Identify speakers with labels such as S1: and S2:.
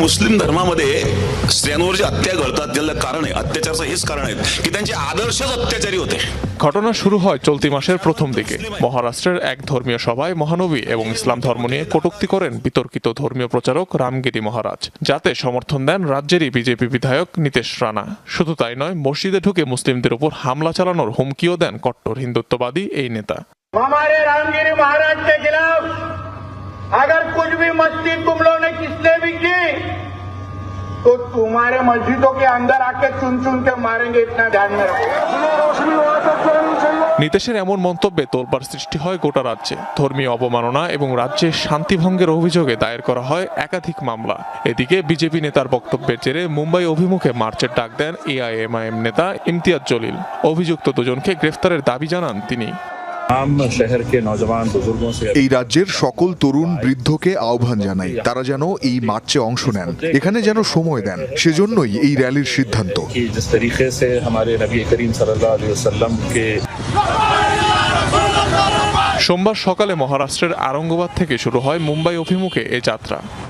S1: मुस्लिम धर्मामध्ये स्त्रियांवर जे हत्या घडतात त्याला कारण आहे अत्याचाराचं हेच कारण आहे की त्यांचे आदर्शच अत्याचारी होते
S2: ঘটনা শুরু হয় চলতি মাসের প্রথম দিকে মহারাষ্ট্রের এক ধর্মীয় সভায় মহানবী এবং ইসলাম ধর্ম নিয়ে কটূক্তি করেন বিতর্কিত ধর্মীয় প্রচারক রামগিরি মহারাজ যাতে সমর্থন দেন রাজ্যেরই বিজেপি বিধায়ক নীতিশ রানা শুধু তাই নয় মসজিদে ঢুকে মুসলিমদের উপর হামলা চালানোর হুমকিও দেন কট্টর হিন্দুত্ববাদী এই নেতা
S3: हमारे रामगिरी महाराज के खिलाफ अगर कुछ भी मस्जिद तुम लोगों ने किसने भी की तो तुम्हारे मस्जिदों के अंदर आके चुन चुन के मारेंगे इतना ध्यान में रखो
S2: নীতিশের এমন মন্তব্যে তোলপাড় সৃষ্টি হয় গোটা রাজ্যে ধর্মীয় অবমাননা এবং রাজ্যে শান্তিভঙ্গের অভিযোগে দায়ের করা হয় একাধিক মামলা এদিকে বিজেপি নেতার বক্তব্যের জেরে মুম্বাই অভিমুখে মার্চের ডাক দেন এআইএমআইএম নেতা ইমতিয়াজ জলিল অভিযুক্ত দুজনকে গ্রেফতারের দাবি জানান তিনি
S4: এই রাজ্যের সকল তরুণ বৃদ্ধকে আহ্বান জানাই। তারা যেন এই মার্চে অংশ নেন। এখানে যেন সময় দেন। সেজন্যই এই র্যালির সিদ্ধান্ত।
S2: সোমবার সকালে মহারাষ্ট্রের আরঙ্গবাদ থেকে শুরু হয় মুম্বাই অভিমুখে এ যাত্রা।